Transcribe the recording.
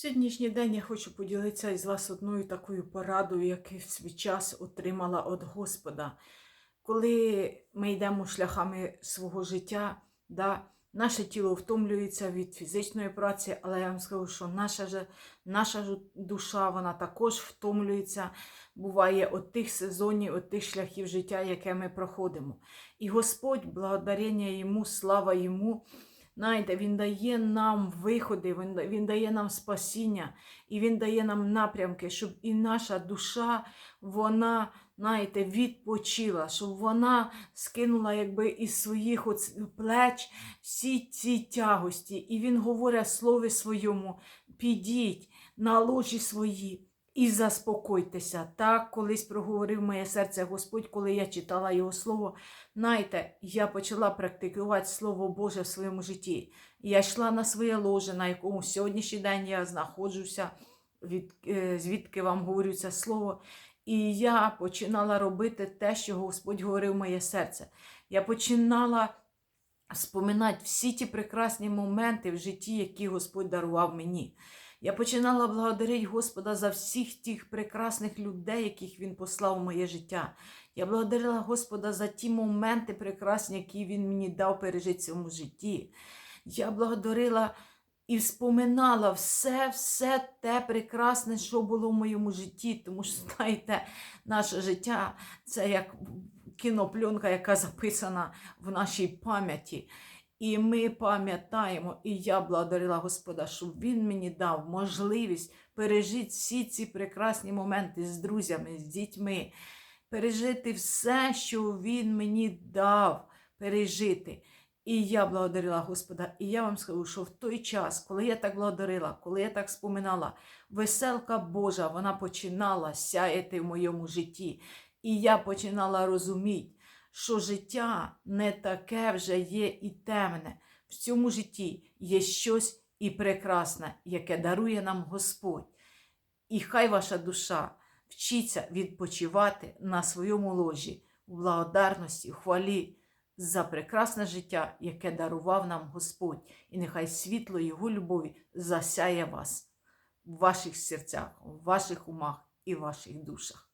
Сьогоднішній день я хочу поділитися із вас одною такою порадою, яку в свій час отримала від Господа. Коли ми йдемо шляхами свого життя, да, наше тіло втомлюється від фізичної праці, але я вам скажу, що наша, же, наша ж душа вона також втомлюється, буває від тих сезонів, від тих шляхів життя, яке ми проходимо. І Господь, благодарення йому, слава йому. Знаєте, Він дає нам виходи, він, він дає нам спасіння, і Він дає нам напрямки, щоб і наша душа, вона, знаєте, відпочила, щоб вона скинула якби із своїх оц- плеч всі ці тягості. І Він говорить слові своєму: підіть на ложі свої. І заспокойтеся. Так колись проговорив моє серце Господь, коли я читала Його слово. Знаєте, я почала практикувати Слово Боже в своєму житті. Я йшла на своє ложе, на якому сьогоднішній день я знаходжуся, від, е, звідки вам говорю це слово. І я починала робити те, що Господь говорив в моє серце. Я починала споминати всі ті прекрасні моменти в житті, які Господь дарував мені. Я починала благодарити Господа за всіх тих прекрасних людей, яких Він послав у моє життя. Я благодарила Господа за ті моменти прекрасні, які Він мені дав пережити в цьому житті. Я благодарила і вспоминала все, все те прекрасне, що було в моєму житті. Тому що, знаєте, наше життя це як кінопльонка, яка записана в нашій пам'яті. І ми пам'ятаємо, і я благодарила Господа, щоб Він мені дав можливість пережити всі ці прекрасні моменти з друзями, з дітьми, пережити все, що Він мені дав пережити. І я благодарила Господа. І я вам скажу, що в той час, коли я так благодарила, коли я так споминала, веселка Божа, вона починала сяяти в моєму житті. І я починала розуміти, що життя не таке вже є і темне. В цьому житті є щось і прекрасне, яке дарує нам Господь. І хай ваша душа вчиться відпочивати на своєму ложі у благодарності, у хвалі за прекрасне життя, яке дарував нам Господь, і нехай світло Його любові засяє вас в ваших серцях, в ваших умах і в ваших душах.